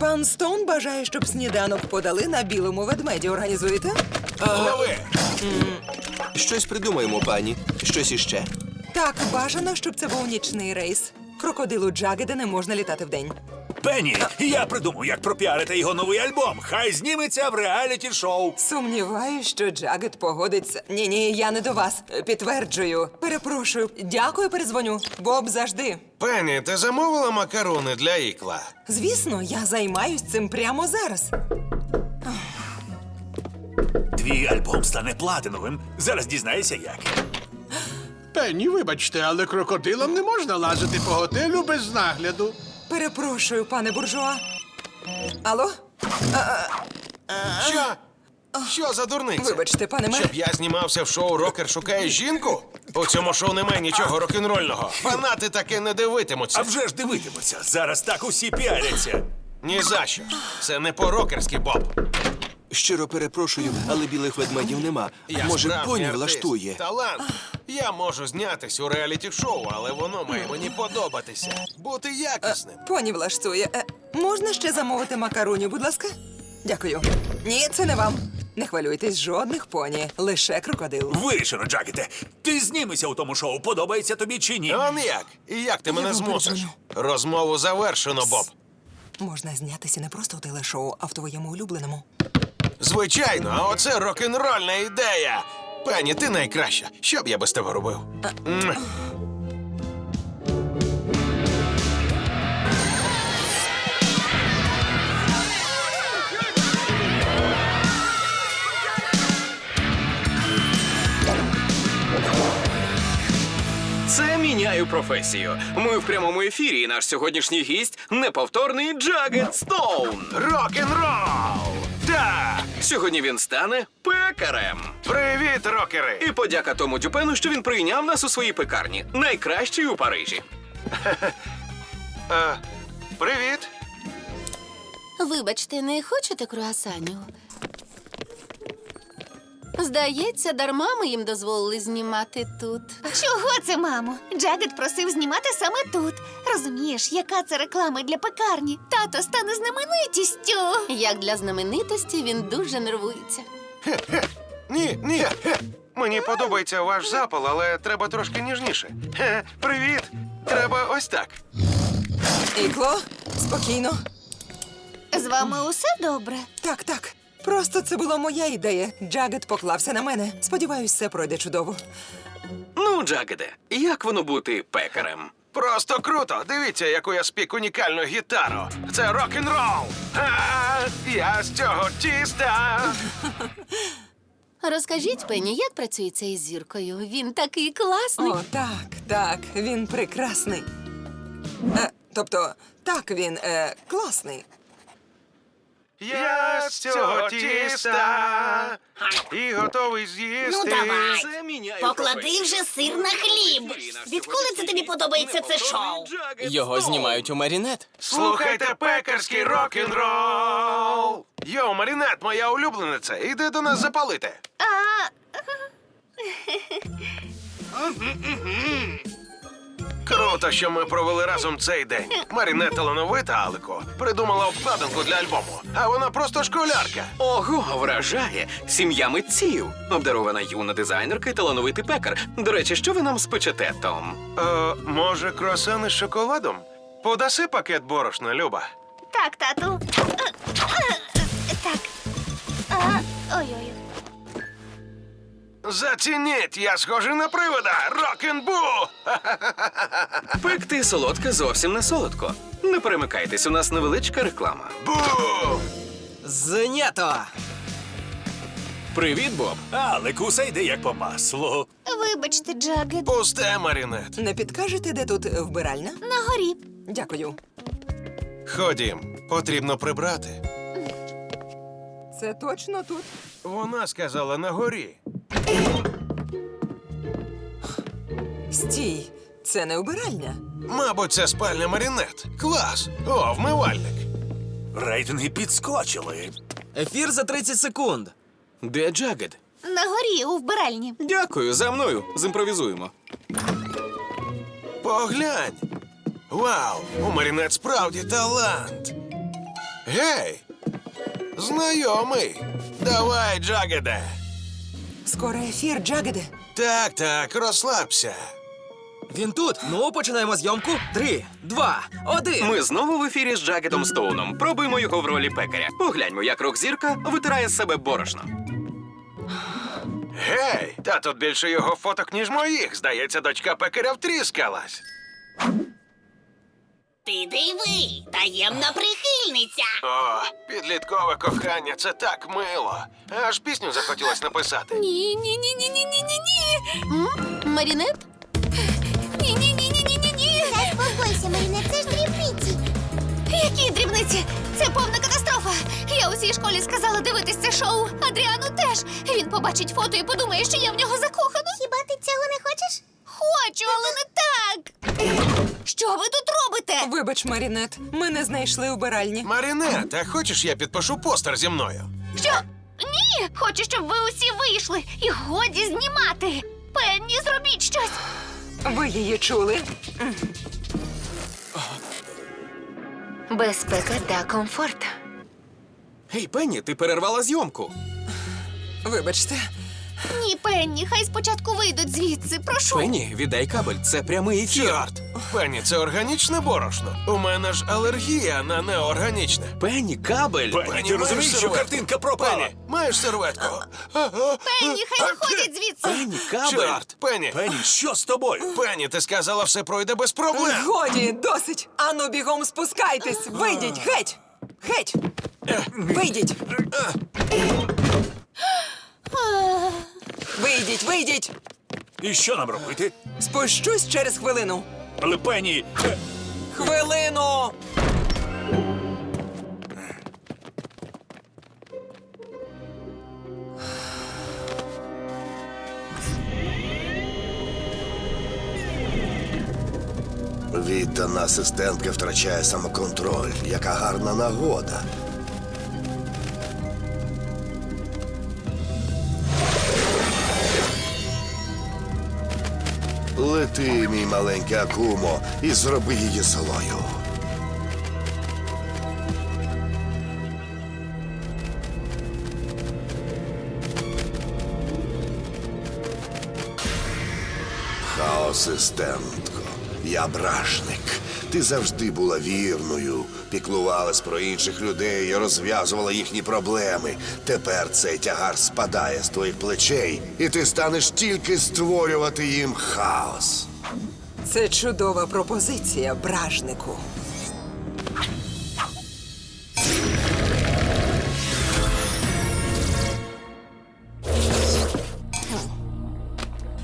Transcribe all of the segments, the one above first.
Пан Стоун бажає, щоб сніданок подали на білому ведмеді. Організуєте? Голови! Щось придумаємо, пані. Щось іще. Так, бажано, щоб це був нічний рейс. Крокодилу Джагеда не можна літати вдень. Пенні, я придумав, як пропіарити його новий альбом. Хай зніметься в реаліті шоу. Сумніваюсь, що Джагет погодиться. Ні, ні, я не до вас. Підтверджую. Перепрошую. Дякую, перезвоню. Боб завжди. Пенні, ти замовила макарони для ікла? Звісно, я займаюсь цим прямо зараз. Твій альбом стане платиновим. Зараз дізнаєшся як. Пенні, вибачте, але крокодилам не можна лазити по готелю без нагляду. Перепрошую, пане буржуа. Алло? Що? Що за дурниця? Вибачте, пане мер. Щоб я знімався в шоу Рокер шукає жінку? У цьому шоу немає нічого рок-н-рольного. Фанати таки не дивитимуться. А вже ж дивитимуться. Зараз так усі піаряться. Ні за що. Це не по-рокерськи, Боб. Щиро перепрошую, але білих ведмедів нема. Може, справжній поні артист. влаштує. Талант. Я можу знятись у реаліті-шоу, але воно має мені подобатися. Бути якісним. Поні влаштує. Е, можна ще замовити макаронів, будь ласка? Дякую. Ні, це не вам. Не хвилюйтесь, жодних поні, лише крокодил. Вирішено, Джакете. Ти знімешся у тому шоу, подобається тобі чи ні? Он як? І як ти мене змусиш? Розмову завершено, Боб. Можна знятися не просто у телешоу, а в твоєму улюбленому. Звичайно, а оце рок-н-рольна ідея. Пені, ти найкраща. Що б я без тебе робив? М. Це міняю професію. Ми в прямому ефірі, і наш сьогоднішній гість неповторний Джагет Стоун. Рок-н-рол! Так! Сьогодні він стане пекарем. Привіт, рокери! І подяка тому Дюпену, що він прийняв нас у своїй пекарні, найкращій у Парижі. А, привіт! Вибачте, не хочете круасанів? Здається, дарма ми їм дозволили знімати тут. Чого це, мамо? Джагет просив знімати саме тут. Розумієш, яка це реклама для пекарні? Тато стане знаменитістю. Як для знаменитості він дуже нервується. Ні, ні. хе. Мені подобається ваш запал, але треба трошки ніжніше. Хе, привіт! Треба ось так. Ікло, спокійно. З вами усе добре? Так, так. Просто це була моя ідея. Джагет поклався на мене. Сподіваюсь, все пройде чудово. Ну, Джагеде, як воно бути пекарем? Просто круто! Дивіться, яку я спік унікальну гітару. Це рок-н-рол! Я з цього тіста. Розкажіть Пенні, як працюється із зіркою? Він такий класний. О, так, так, він прекрасний. Е, тобто, так, він е, класний. Я з цього тіста і готовий з'їсти. Ну, давай. Поклади вже сир на хліб. Відколи це тобі подобається це шоу? Його знімають у Марінет. Слухайте пекарський рок-н-рол. Йо, Марінет, моя улюблениця, іди до нас запалити. А Круто, що ми провели разом цей день. Марінет талановита, Алико. Придумала обкладинку для альбому, а вона просто школярка. Ого, вражає! Сім'я митців. Обдарована юна дизайнерка і талановитий пекар. До речі, що ви нам спечете, Том? Е, може, круасани з шоколадом? Подаси пакет борошна, Люба. так, тату. Е, е, е, Так. А, Ой-ой. Зацініть, я схожий на привода. Рок-н-бу! Пекти солодке зовсім не солодко. Не перемикайтесь, у нас невеличка реклама. Бу! Знято! Привіт, Боб. Але куса йде як по маслу. Вибачте, Джагет. Пусте, Марінет. Не підкажете, де тут вбиральня? На горі. Дякую. Ходім, потрібно прибрати. Це точно тут. Вона сказала на горі. Стій, це не вбиральня. Мабуть, це спальня Марінет. Клас! О, вмивальник. Рейтинги підскочили. Ефір за 30 секунд. Де Джагед? На горі у вбиральні. Дякую, за мною. Зімпровізуємо. Поглянь. Вау! У Марінет справді талант. Гей! Знайомий. Давай, Джагеде. Скоро ефір, Джагеде. Так, так, розслабся. Він тут. Ну, починаємо зйомку. Три, два, один. Ми знову в ефірі з Джагетом Стоуном. Пробуємо його в ролі пекаря. Погляньмо, як рок-зірка витирає з себе борошно. Гей! Та тут більше його фоток, ніж моїх. Здається, дочка пекаря втріскалась. Ти диви, таємна прихильниця. О, підліткове кохання, це так мило. Аж пісню захотілось написати. Ні, ні, ні, ні, ні, ні, ні, ні. Марінет? Ні, ні, ні, ні, ні, ні, ні. Заспокойся, Маріна, це ж дрібниці. Які дрібниці? Це повна катастрофа. Я усій школі сказала дивитись це шоу. Адріану теж. Він побачить фото і подумає, що я в нього закохана. Хіба ти цього не хочеш? Хочу, але не так. Що ви тут робите? Вибач, Марінет, ми не знайшли убиральні. Марінет, а хочеш я підпишу постер зі мною? Що? Ні, хочу, щоб ви усі вийшли. І годі знімати. Пенні, зробіть щось. Ви її чули? Безпека та комфорт. Гей, Пенні, ти перервала зйомку. Вибачте. Ні, Пенні, хай спочатку вийдуть звідси. Прошу. Пенні, віддай кабель. Це прямий ефір. Чорт! Пенні, це органічне борошно. У мене ж алергія на неорганічне. Пенні, кабель. Пенні, Пенні, ти розумієш, маєш що серветку? картинка пропала? Пенні, маєш серветку? Пенні, хай виходять звідси. Пенні, кабель. Чорт, Пенні. Пенні, що з тобою? Пенні, ти сказала, все пройде без проблем. Годі, досить! Ану, бігом спускайтесь! Вийдіть, геть! Геть! Вийдіть! Вийдіть, вийдіть! І що нам робити? Спущусь через хвилину. Але Пенні... е, Хвилину! Віддана асистентка втрачає самоконтроль. Яка гарна нагода. Лети, мій маленький акумо, і зроби її злою. Хаосистентко, я бражник. Ти завжди була вірною, піклувалась про інших людей і розв'язувала їхні проблеми. Тепер цей тягар спадає з твоїх плечей, і ти станеш тільки створювати їм хаос. Це чудова пропозиція, бражнику.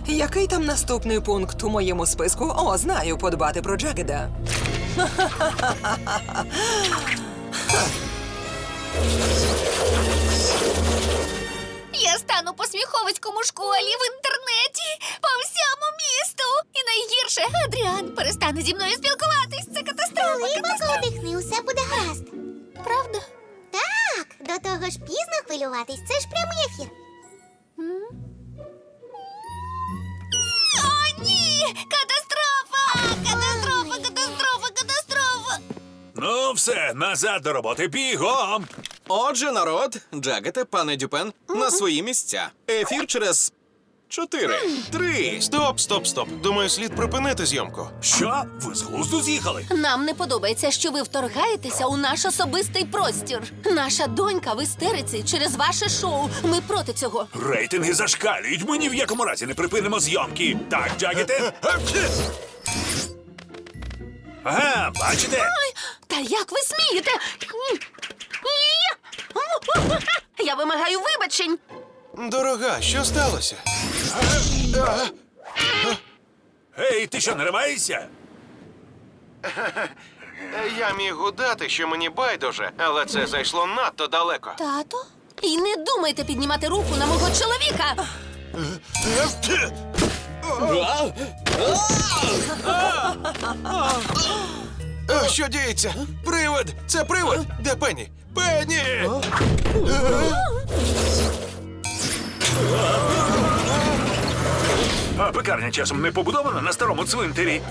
Який там наступний пункт у моєму списку? О, знаю, подбати про Джагеда. Я стану по сміховицькому школі в інтернеті по всьому місту. І найгірше Адріан перестане зі мною спілкуватись. Це катастрофа. Глибоко катастрофа. вдихни, усе буде гаразд. Правда? Так, до того ж пізно хвилюватись, це ж прямий ефір. О, ні! Катастрофа! Катастрофа, катастрофа, катастрофа! Ну, все, назад до роботи, бігом! Отже, народ, Джагете, пане Дюпен, на свої місця. Ефір через чотири, три. Стоп, стоп, стоп. Думаю, слід припинити зйомку. Що? Ви з глузду з'їхали? Нам не подобається, що ви вторгаєтеся у наш особистий простір. Наша донька в істериці через ваше шоу. Ми проти цього. Рейтинги зашкалюють. Ми ні в якому разі не припинимо зйомки. Так, Джагете? Ага, бачите? Та як ви смієте? Я вимагаю вибачень. Дорога, що сталося? Гей, ти що, нариваєшся? Я міг удати, що мені байдуже, але це зайшло надто далеко. Тато? І не думайте піднімати руку на мого чоловіка. А, що діється? Привид! Це привид! Де Пенні? Пенні! А пекарня часом не побудована на старому цвинтарі.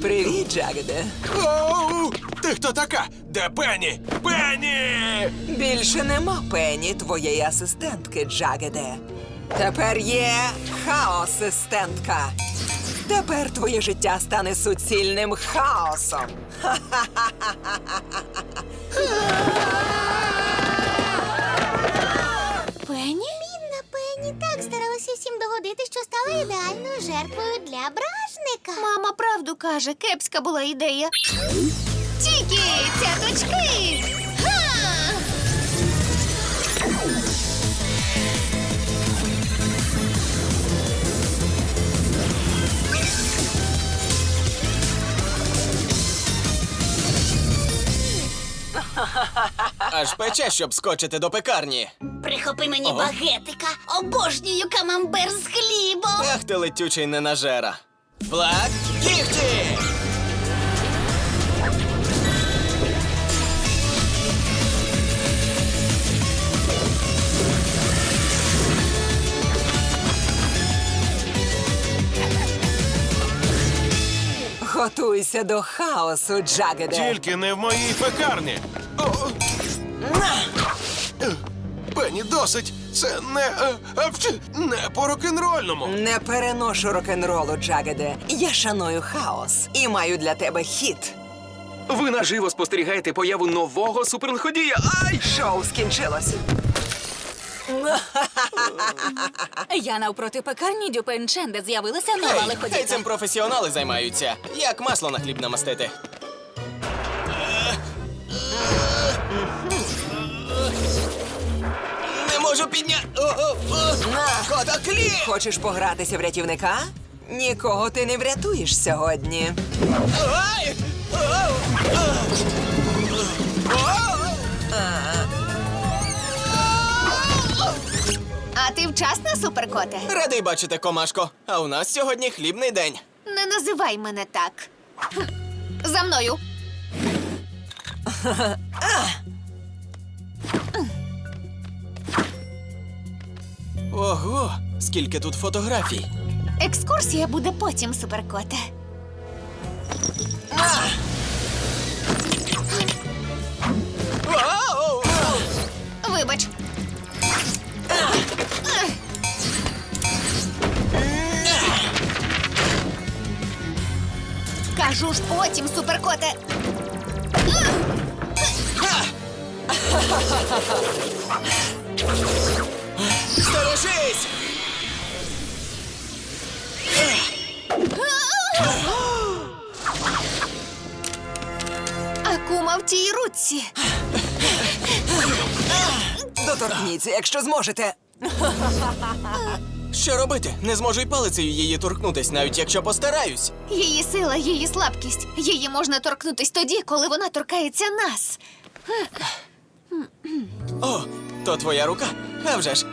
Привіт, Джагеде. Ти хто така? Де Пенні? Пенні! Більше нема Пені, твоєї асистентки, Джагеде. Тепер є хаосистентка. Тепер твоє життя стане суцільним хаосом. Пенні? Бідна Пенні так старалася всім догодити, що стала ідеальною жертвою для бражника. Мама правду каже, кепська була ідея. Тільки цяточки! Га! Аж пече, щоб скочити до пекарні. Прихопи мені Ага. багетика. Обожнюю камамбер з хлібом. Ах ти летючий ненажера. Блак кіхті! Готуйся до хаосу, Джагеде. Тільки не в моїй пекарні. О! Пенні, досить. Це не, е, е, не по рок-н-рольному. Не переношу рок-н-ролу, Джагеде. Я шаную хаос і маю для тебе хіт. Ви наживо спостерігаєте появу нового суперлиходія. Ай! Шоу скінчилось. Я навпроти пекарні Дюпен де з'явилася нова хай лиходійка. цим професіонали займаються. Як масло на хліб намастити. Не можу підняти. Котоклі! Хочеш погратися в рятівника? Нікого ти не врятуєш сьогодні. Ай! Ау! А ти вчасна, суперкоте? Радий бачити, комашко. А у нас сьогодні хлібний день. Не називай мене так. За мною. Ого, скільки тут фотографій. Екскурсія буде потім, суперкоте. Кажу ж потім, суперкоте. Сторожись! Акума в тій руці. Доторкніться, якщо зможете. Що робити? Не зможу й палицею її торкнутись, навіть якщо постараюсь. Її сила, її слабкість. Її можна торкнутись тоді, коли вона торкається нас. О, то твоя рука? А вже ж.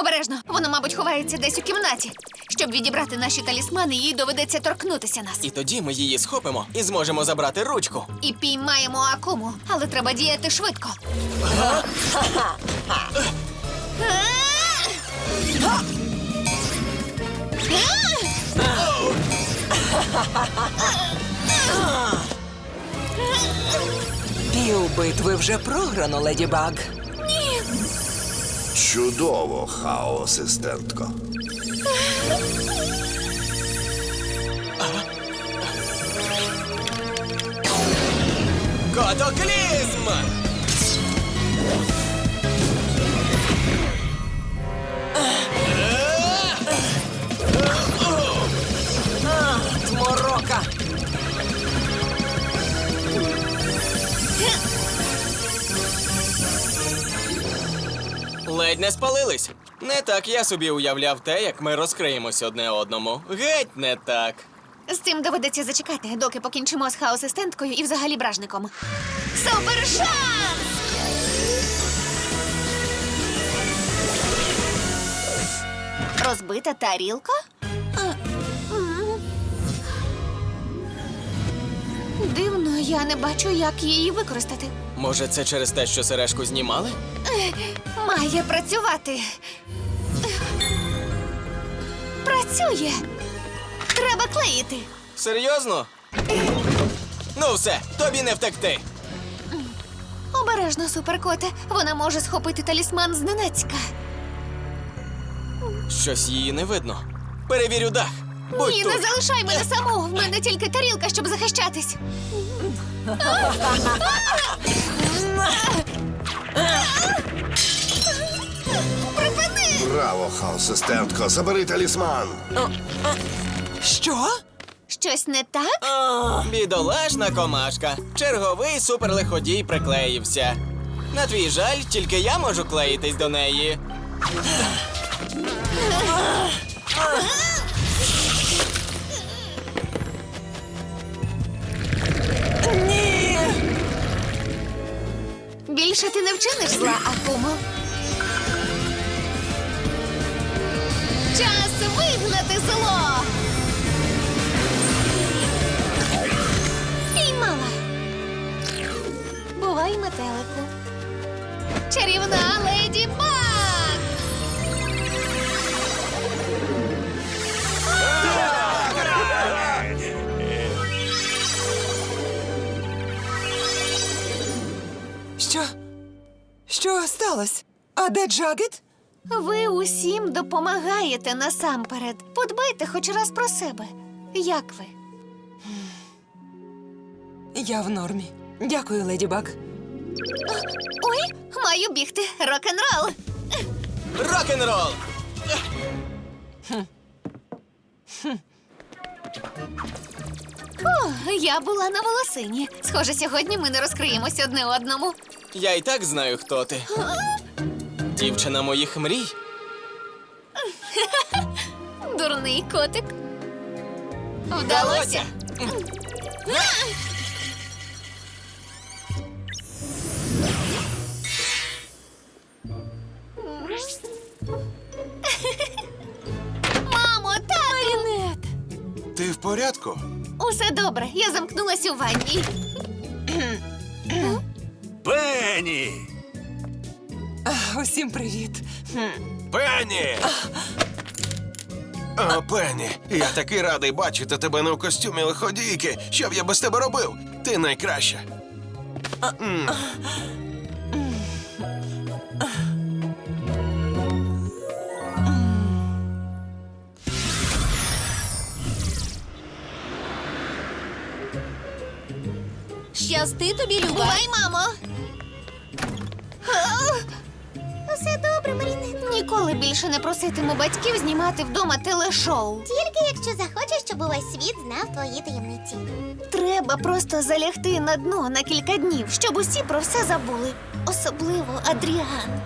Обережно, вона, мабуть, ховається десь у кімнаті. Щоб відібрати наші талісмани, їй доведеться торкнутися нас. І тоді ми її схопимо і зможемо забрати ручку. І піймаємо акуму, але треба діяти швидко. Пів битви вже програно, леді Баг. Чудово, хаосистентко. Котоклізм! Морока! Ледь не спалились. Не так я собі уявляв те, як ми розкриємось одне одному. Геть не так. З цим доведеться зачекати, доки покінчимо з хаосистенткою і взагалі бражником. Супершанс! Розбита тарілка? Дивно, я не бачу, як її використати. Може, це через те, що сережку знімали? Має працювати. Працює. Треба клеїти. Серйозно? Ну все, тобі не втекти. Обережно, суперкоте. Вона може схопити талісман зненацька. Щось її не видно. Перевірю дах. Будь Ні, тут. не залишай мене саму. В мене тільки тарілка, щоб захищатись. Припини! Браво, хаос-асистентко, забери талісман. Що? Щось не так? Бідолашна комашка. Черговий суперлиходій приклеївся. На твій жаль, тільки я можу клеїтись до неї. Більше ти не вчиниш зла, Акумо. Час вигнати зло. Піймала. Бувай, метелику. Де Джагет? Ви усім допомагаєте насамперед. Подбайте хоч раз про себе. Як ви? Я в нормі. Дякую, леді Баг. Ой, маю бігти. Рок-н-рол. Рок-н-рол! О, я була на волосині. Схоже, сьогодні ми не розкриємося одне одному. Я і так знаю, хто ти. Дівчина моїх мрій. Дурний котик. Вдалося. Мамо, тату! Марінет! Ти в порядку? Усе добре, я замкнулась у ванні. Пенні! Усім привіт. Пенні! О, Пенні, я такий радий бачити тебе не в костюмі лиходійки. Що б я без тебе робив? Ти найкраща. М. Щасти тобі, Люба. Бувай, мамо! Ніколи більше не проситиму батьків знімати вдома телешоу. Тільки якщо захочеш, щоб увесь світ знав твої таємниці. Треба просто залягти на дно на кілька днів, щоб усі про все забули. Особливо Адріан.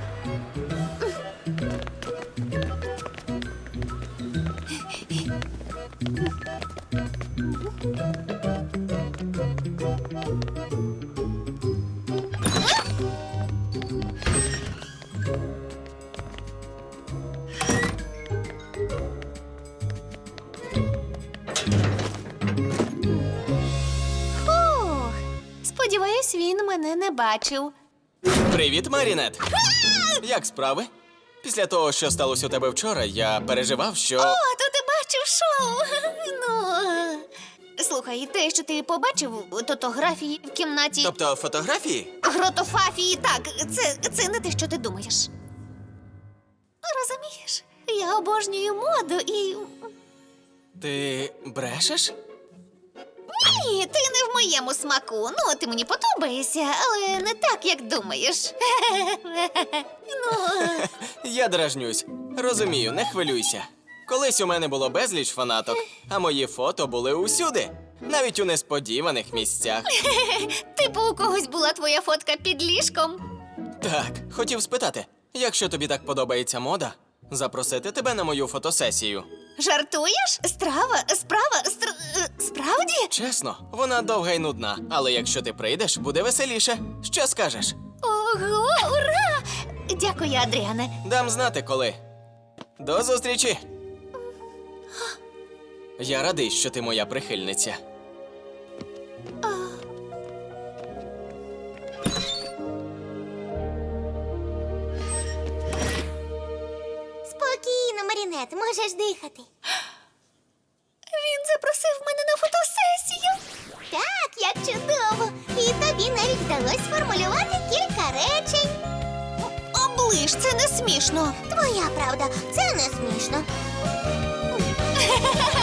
Мене не бачив. Привіт, Марінет. Як справи? Після того, що сталося у тебе вчора, я переживав, що. О, то ти бачив шоу. Ну. Слухай, те, що ти побачив фотографії в кімнаті Тобто фотографії? гротофафії, так, це, це не те, що ти думаєш. Розумієш, я обожнюю моду і. Ти брешеш? Ні, ти не в моєму смаку. Ну, ти мені подобаєшся, але не так, як думаєш. ну, Я дражнюсь. Розумію, не хвилюйся. Колись у мене було безліч фанаток, а мої фото були усюди, навіть у несподіваних місцях. типу, у когось була твоя фотка під ліжком. Так, хотів спитати, якщо тобі так подобається мода, запросити тебе на мою фотосесію. Жартуєш? Страва, справа, стр... е, справді? Чесно, вона довга і нудна, але якщо ти прийдеш, буде веселіше. Що скажеш? Ого, ура! Дякую, Адріане. Дам знати коли. До зустрічі. Я радий, що ти моя прихильниця. Анет, можеш дихати. Він запросив мене на фотосесію. Так, як чудово. І тобі навіть вдалося сформулювати кілька речень. Оближ, це не смішно. Твоя правда, це не смішно.